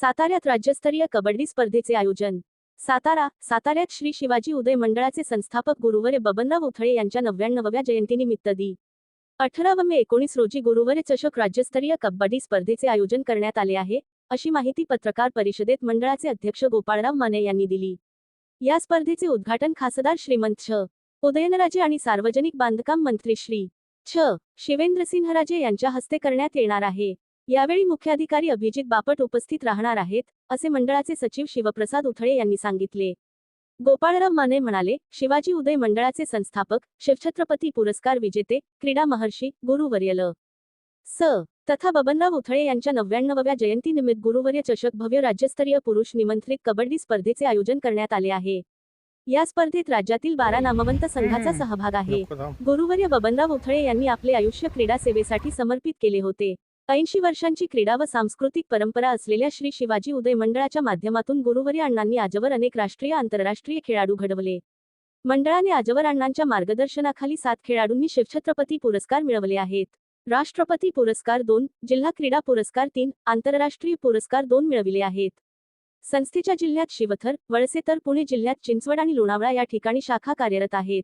साताऱ्यात राज्यस्तरीय कबड्डी स्पर्धेचे आयोजन. सातारा साताऱ्यात श्री शिवाजी उदय मंडळाचे संस्थापक गुरुवरे बबनराव उथळे यांच्या नव्याण्णवव्या जयंतीनिमित्त दि. अठरा मे एकोणीस रोजी गुरुवरे चषक राज्यस्तरीय कबड्डी स्पर्धेचे आयोजन करण्यात आले आहे अशी माहिती पत्रकार परिषदेत मंडळाचे अध्यक्ष गोपाळराव माने यांनी दिली. या स्पर्धेचे उद्घाटन खासदार श्रीमंत छ. उदयनराजे आणि सार्वजनिक बांधकाम मंत्री श्री. छ. शिवेंद्रसिंहराजे यांच्या हस्ते करण्यात येणार आहे. यावेळी मुख्याधिकारी अभिजित बापट उपस्थित राहणार आहेत असे मंडळाचे सचिव शिवप्रसाद उथळे यांनी सांगितले. गोपाळराव माने म्हणाले शिवाजी उदय मंडळाचे संस्थापक शिवछत्रपती पुरस्कार विजेते क्रीडा महर्षी गुरुवर्यल. स. तथा बबनराव उथळे यांच्या नव्याण्णवव्या जयंतीनिमित्त गुरुवर्य चषक भव्य राज्यस्तरीय पुरुष निमंत्रित कबड्डी स्पर्धेचे आयोजन करण्यात आले आहे. या स्पर्धेत राज्यातील बारा नामवंत संघाचा सहभाग आहे. गुरुवर्य बबनराव उथळे यांनी आपले आयुष्य क्रीडा सेवेसाठी समर्पित केले होते. ऐंशी वर्षांची क्रीडा व सांस्कृतिक परंपरा असलेल्या श्री शिवाजी उदय मंडळाच्या माध्यमातून गुरुवरी अण्णांनी आजवर अनेक राष्ट्रीय आंतरराष्ट्रीय खेळाडू घडवले. मंडळाने आजवर अण्णांच्या मार्गदर्शनाखाली सात खेळाडूंनी शिवछत्रपती पुरस्कार मिळवले आहेत. राष्ट्रपती पुरस्कार दोन जिल्हा क्रीडा पुरस्कार तीन आंतरराष्ट्रीय पुरस्कार दोन मिळविले आहेत. संस्थेच्या जिल्ह्यात शिवथर वळसे तर पुणे जिल्ह्यात चिंचवड आणि लोणावळा या ठिकाणी शाखा कार्यरत आहेत.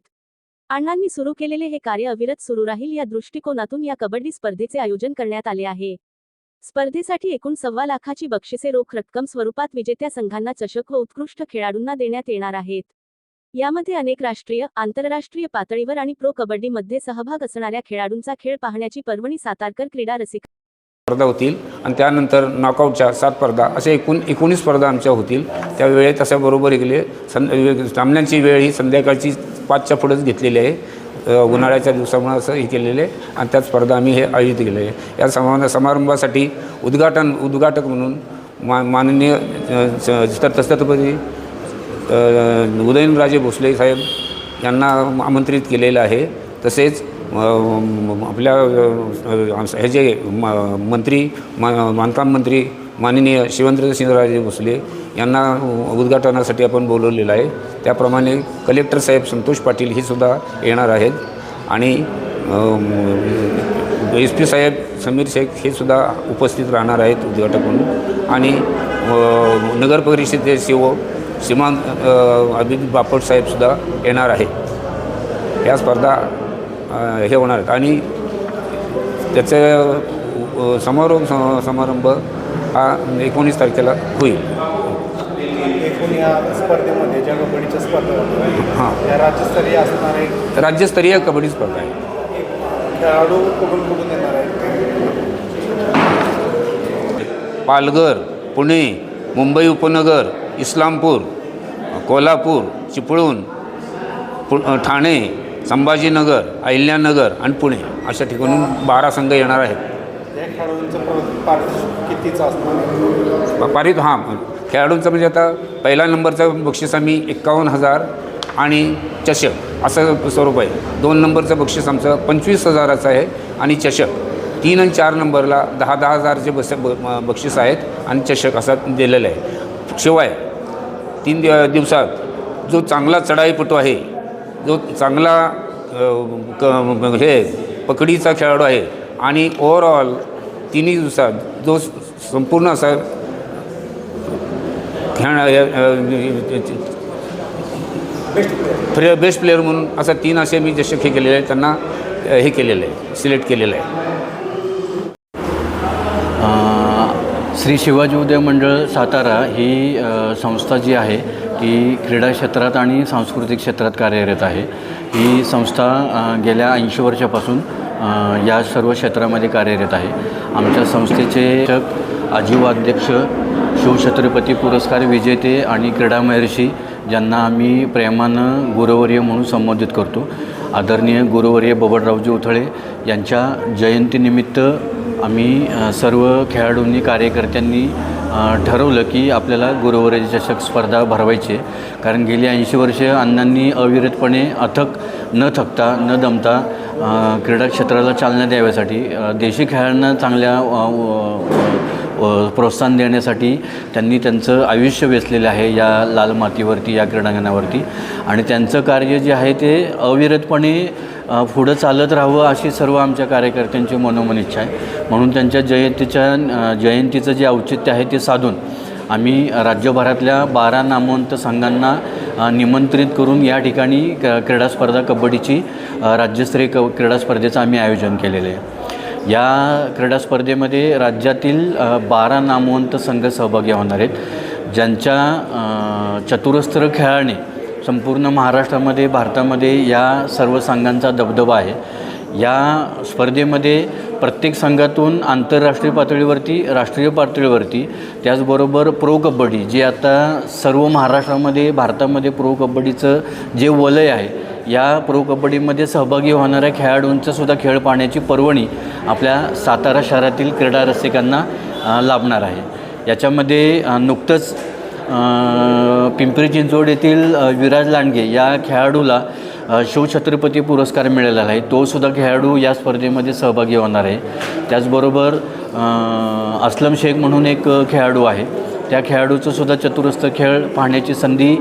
अण्णांनी सुरू केलेले हे कार्य अविरत सुरू राहील या दृष्टिकोनातून या कबड्डी स्पर्धेचे आयोजन करण्यात आले आहे. स्पर्धेसाठी एकूण सव्वा लाखाची बक्षिसे रोख रक्कम स्वरूपात विजेत्या संघांना चषक व उत्कृष्ट खेळाडूंना देण्यात येणार आहेत. यामध्ये अनेक राष्ट्रीय आंतरराष्ट्रीय पातळीवर आणि प्रो कबड्डीमध्ये सहभाग असणाऱ्या खेळाडूंचा खेळ पाहण्याची पर्वणी सातारकर क्रीडा रसिक स्पर्धा होतील आणि त्यानंतर नॉकआउटच्या सात स्पर्धा अशा एकूण एकोणीस स्पर्धा आमच्या होतील. त्या वेळेत तशाबरोबर गेले सं सामन्यांची वेळ ही संध्याकाळची पाचच्या पुढेच घेतलेली आहे. उन्हाळ्याच्या दिवसामुळे असं हे केलेलं आहे आणि त्या स्पर्धा आम्ही हे आयोजित केले आहे. या समा समारंभासाठी उद्घाटन उद्घाटक म्हणून मा माननीय छत्रपती उदयनराजे भोसले साहेब यांना आमंत्रित केलेलं आहे. तसेच आपल्या ह्याचे हे जे म- मंत्री म- बांधकाम मंत्री माननीय शिवेंद्रसिंहराजे भोसले यांना उद्घाटनासाठी आपण बोलवलेलं आहे. त्याप्रमाणे कलेक्टर साहेब संतोष पाटील ही सुद्धा येणार आहेत. आणि एस पी साहेब समीर शेख हे सुद्धा उपस्थित राहणार आहेत उद्घाटक म्हणून. आणि नगर परिषदेचे सी ओ सीमांत अभिजित बापट साहेबसुद्धा येणार आहेत. या स्पर्धा हे होणार आहेत. आणि त्याचं समारोप समारंभ हा एकोणीस तारखेला होईल. स्पर्धेमध्ये ज्या कबड्डीच्या स्पर्धा हां. त्या राज्यस्तरीय असणार आहे राज्यस्तरीय कबड्डी स्पर्धा आहे. खेळाडू कुठून कुठून येणार आहेत? पालघर पुणे मुंबई उपनगर इस्लामपूर कोल्हापूर चिपळूण पु ठाणे संभाजीनगर अहिल्यानगर आणि पुणे अशा ठिकाणून बारा संघ येणार आहेत. पारित हां खेळाडूंचं म्हणजे आता पहिल्या नंबरचं बक्षीस आम्ही एक्कावन्न हजार आणि चषक असं स्वरूप आहे. दोन नंबरचं बक्षीस आमचं पंचवीस हजाराचं आहे आणि चषक. तीन आणि चार नंबरला दहा दहा हजारचे बस बक्षीस आहेत आणि चषक असा दिलेलं आहे. शिवाय तीन दिव दिवसात जो चांगला चढाईपटू आहे जो चांगला क हे पकडीचा खेळाडू आहे. आणि ओव्हरऑल तिन्ही दिवसात जो संपूर्ण असा खेळ बेस्ट प्लेअर म्हणून असा तीन असे मी जसे हे केलेले आहे त्यांना हे केलेलं आहे सिलेक्ट केलेलं आहे. श्री शिवाजी उदय मंडळ सातारा ही संस्था जी आहे ही क्रीडा क्षेत्रात आणि सांस्कृतिक क्षेत्रात कार्यरत आहे. ही संस्था गेल्या ऐंशी वर्षापासून या सर्व क्षेत्रामध्ये कार्यरत आहे. आमच्या संस्थेचे अध्यक्ष शिवछत्रपती पुरस्कार विजेते आणि क्रीडा महर्षी ज्यांना आम्ही प्रेमानं गुरुवर्य म्हणून संबोधित करतो. आदरणीय गुरुवर्य बबडरावजी उथळे यांच्या जयंतीनिमित्त आम्ही सर्व खेळाडूंनी कार्यकर्त्यांनी ठरवलं की आपल्याला गुरुवर्य चषक स्पर्धा भरवायची आहे. कारण गेली ऐंशी वर्षे अण्णांनी अविरतपणे अथक न थकता न दमता क्रीडा क्षेत्राला चालना द्याव्यासाठी देशी खेळांना चांगल्या प्रोत्साहन देण्यासाठी त्यांनी त्यांचं आयुष्य वेचलेलं आहे या लाल मातीवरती या क्रीडांगणावरती. आणि त्यांचं कार्य जे आहे ते अविरतपणे पुढं चालत राहावं अशी सर्व आमच्या कार्यकर्त्यांची मनोमन इच्छा आहे. म्हणून त्यांच्या जयंतीच्या जयंतीचं जे औचित्य आहे ते साधून आम्ही राज्यभरातल्या बारा नामवंत संघांना निमंत्रित करून या ठिकाणी क क्रीडा स्पर्धा कबड्डीची राज्यस्तरीय क क्रीडा स्पर्धेचं आम्ही आयोजन केलेलं आहे. या क्रीडा स्पर्धेमध्ये राज्यातील बारा नामवंत संघ सहभागी होणार आहेत ज्यांच्या चतुरस्त्र खेळाने संपूर्ण महाराष्ट्रामध्ये भारतामध्ये या सर्व संघांचा दबदबा आहे. या स्पर्धेमध्ये प्रत्येक संघातून आंतरराष्ट्रीय पातळीवरती राष्ट्रीय पातळीवरती त्याचबरोबर प्रो कबड्डी जे आता सर्व महाराष्ट्रामध्ये भारतामध्ये प्रो कबड्डीचं जे वलय आहे या प्रो कबड्डीमध्ये सहभागी होणाऱ्या खेळाडूंचा सुद्धा खेळ पाहण्याची पर्वणी आपल्या सातारा शहरातील क्रीडा रसिकांना लाभणार आहे. याच्यामध्ये नुकतंच पिंपरी चिंचवड येथील विराज लांडगे या खेळाडूला शिवछत्रपती पुरस्कार मिळालेला आहे. तोसुद्धा खेळाडू या स्पर्धेमध्ये सहभागी होणार आहे. त्याचबरोबर असलम शेख म्हणून एक खेळाडू आहे. त्या खेळाडूचं सुद्धा खेळ पाहण्याची संधी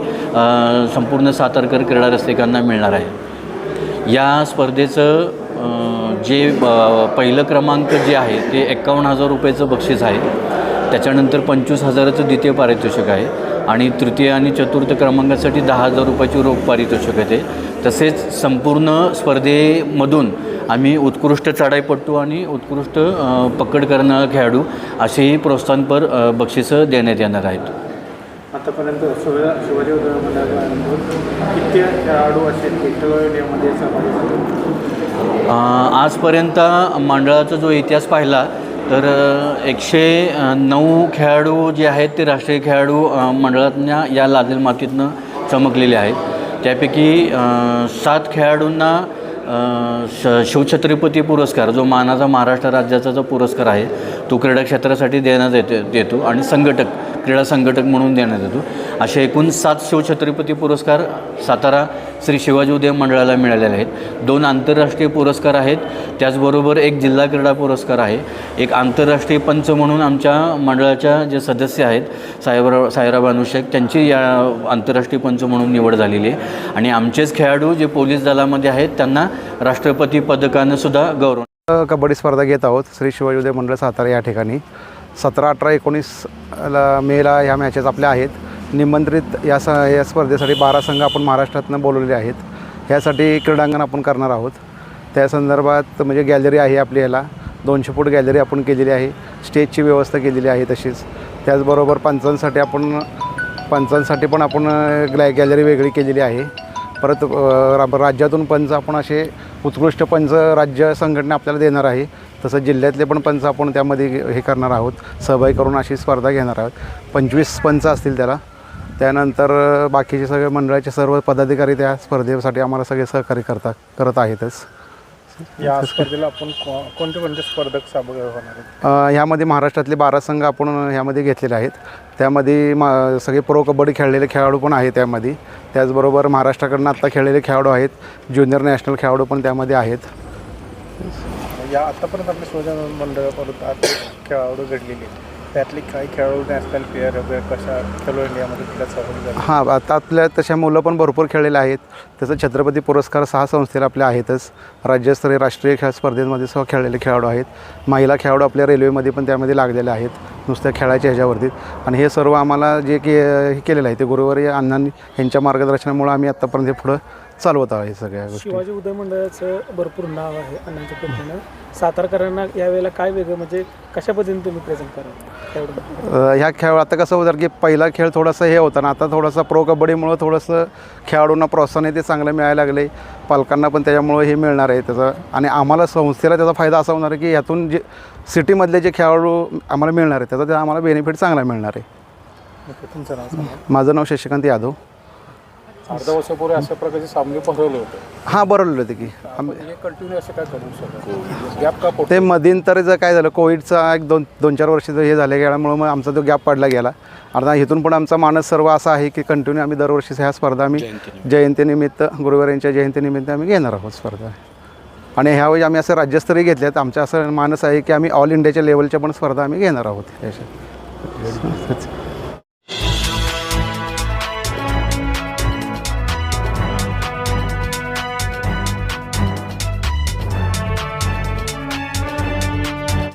संपूर्ण सातारकर क्रीडा रसिकांना मिळणार आहे. या स्पर्धेचं जे पहिलं क्रमांक जे आहे ते एक्कावन्न हजार रुपयाचं बक्षीस आहे. त्याच्यानंतर पंचवीस हजाराचं द्वितीय पारितोषिक आहे. आणि तृतीय आणि चतुर्थ क्रमांकासाठी दहा हजार रुपयाची रोख पारितोषिक आहे तसेच संपूर्ण स्पर्धेमधून आम्ही उत्कृष्ट चढाईपट्टू आणि उत्कृष्ट पकड करणारा खेळाडू असेही प्रोत्साहनपर बक्षिसं देण्यात येणार आहेत. आतापर्यंत शिवाजी किती खेळाडू असे एकल यामध्ये सहभागी झाले? अ, आजपर्यंत मंडळाचा जो इतिहास पाहिला तर एकशे नऊ खेळाडू जे आहेत ते राष्ट्रीय खेळाडू अ, मंडळातल्या या लादेल मातीतनं चमकलेले आहेत. त्यापैकी सात खेळाडूंना श शिवछत्रपती पुरस्कार जो मानाचा महाराष्ट्र राज्याचा जो पुरस्कार आहे तो क्रीडा क्षेत्रासाठी देण्यात येते देतो आणि संघटक क्रीडा संघटक म्हणून देण्यात येतो. असे एकूण सात शिवछत्रपती पुरस्कार सातारा श्री शिवाजी उदय मंडळाला मिळालेले आहेत. दोन आंतरराष्ट्रीय पुरस्कार आहेत. त्याचबरोबर एक जिल्हा क्रीडा पुरस्कार आहे. एक आंतरराष्ट्रीय पंच म्हणून आमच्या मंडळाच्या जे सदस्य आहेत साहेबराव साहेबराव अनुषेक त्यांची या आंतरराष्ट्रीय पंच म्हणून निवड झालेली आहे. आणि आमचेच खेळाडू जे पोलीस दलामध्ये आहेत त्यांना राष्ट्रपती पदकानं सुद्धा गौरव कबड्डी स्पर्धा घेत आहोत. श्री शिवाजी उदय मंडळ सातारा या ठिकाणी. सतरा अठरा एकोणीसला मेला ह्या मॅचेस आपल्या आहेत. निमंत्रित या स या स्पर्धेसाठी बारा संघ आपण महाराष्ट्रातनं बोलवलेले आहेत. ह्यासाठी क्रीडांगण आपण करणार आहोत. त्या संदर्भात म्हणजे गॅलरी आहे आपली याला दोनशे फूट गॅलरी आपण केलेली आहे. स्टेजची व्यवस्था केलेली आहे तशीच. त्याचबरोबर पंचांसाठी आपण पंचांसाठी पण आपण ग्लॅ गॅलरी वेगळी केलेली आहे. परत राज्यातून पंच आपण असे उत्कृष्ट पंच राज्य संघटना आपल्याला देणार आहे. तसं जिल्ह्यातले पण पंच आपण त्यामध्ये हे करणार आहोत. सहभागी करून अशी स्पर्धा घेणार आहोत. पंचवीस पंच असतील त्याला. त्यानंतर बाकीचे सगळे मंडळाचे सर्व पदाधिकारी त्या स्पर्धेसाठी आम्हाला सगळे सहकार्य करता करत आहेतच. या स्पर्धेला आपण कोणते कोणते स्पर्धक सहभागी होणार ह्यामध्ये महाराष्ट्रातले बारा संघ आपण ह्यामध्ये घेतलेले आहेत. त्यामध्ये मा सगळे प्रो कबड्डी खेळलेले खेळाडू पण आहेत त्यामध्ये. त्याचबरोबर महाराष्ट्राकडनं आत्ता खेळलेले खेळाडू आहेत. ज्युनियर नॅशनल खेळाडू पण त्यामध्ये आहेत. या आतापर्यंत आपल्या शिवाजी मंडळापर्यंत खेळाडू घडलेले आहेत. त्यातली काही खेळाडू नॅशनल प्लेअर वगैरे कशा खेलो इंडियामध्ये तिला सहभागी हां आता आपल्या तशा मुलं पण भरपूर खेळलेले आहेत. तसं छत्रपती पुरस्कार सहा संस्थेला आपल्या आहेतच. राज्यस्तरीय राष्ट्रीय खेळ स्पर्धेमध्ये सुद्धा खेळलेले खेळाडू आहेत. महिला खेळाडू आपल्या रेल्वेमध्ये पण त्यामध्ये लागलेले आहेत. नुसत्या खेळाच्या ह्याच्यावरती. आणि हे सर्व आम्हाला जे की हे केलेलं आहे ते गुरुवारी अण्णांनी यांच्या मार्गदर्शनामुळे आम्ही आत्तापर्यंत पुढं चालवत आहोत हे सगळ्या गोष्टी. शिवाजी उदय मंडळाचं भरपूर नाव आहे अण्णांच्या पद्धतीनं. सातारकरांना यावेळेला काय वेगळं म्हणजे कशा पद्धतीने तुम्ही प्रेझेंट करा एवढं. अ, ह्या खेळ आता कसं होतं की पहिला खेळ थोडासा हे होता ना आता थोडासा प्रो कबड्डीमुळं थोडंसं खेळाडूंना प्रोत्साहन आहे ते चांगलं मिळायला लागले. पालकांना पण त्याच्यामुळं हे मिळणार आहे त्याचं. आणि आम्हाला संस्थेला त्याचा फायदा असा होणार आहे की यातून जे सिटीमधले जे खेळाडू आम्हाला मिळणार आहे त्याचा त्या आम्हाला बेनिफिट चांगला मिळणार आहे. तुमचं नाव सांगा. माझं नाव शशिकांत यादव. अर्धा वर्षापूर्वी अशा प्रकारचे सामने भरवले होते. हां बरोबर होते की. आम्ही कंटिन्यू असे काय करू शकत गॅप का पडतो ते मधीन तर जर काय झालं कोविडचा एक दोन दोन चार वर्षाचं हे झालं गेल्यामुळं मग आमचा तो गॅप पडला गेला. आता इथून पण आमचा मानस सर्व असा आहे की कंटिन्यू आम्ही दरवर्षी ह्या स्पर्धा आम्ही जयंतीनिमित्त. गुरुवार यांच्या जयंतीनिमित्त आम्ही घेणार आहोत स्पर्धा. आणि ह्यावेळी आम्ही असं राज्यस्तरीय घेतल्यात. आमचं असं मानस आहे की आम्ही ऑल इंडियाच्या लेवलच्या पण स्पर्धा आम्ही घेणार आहोत. याच्यात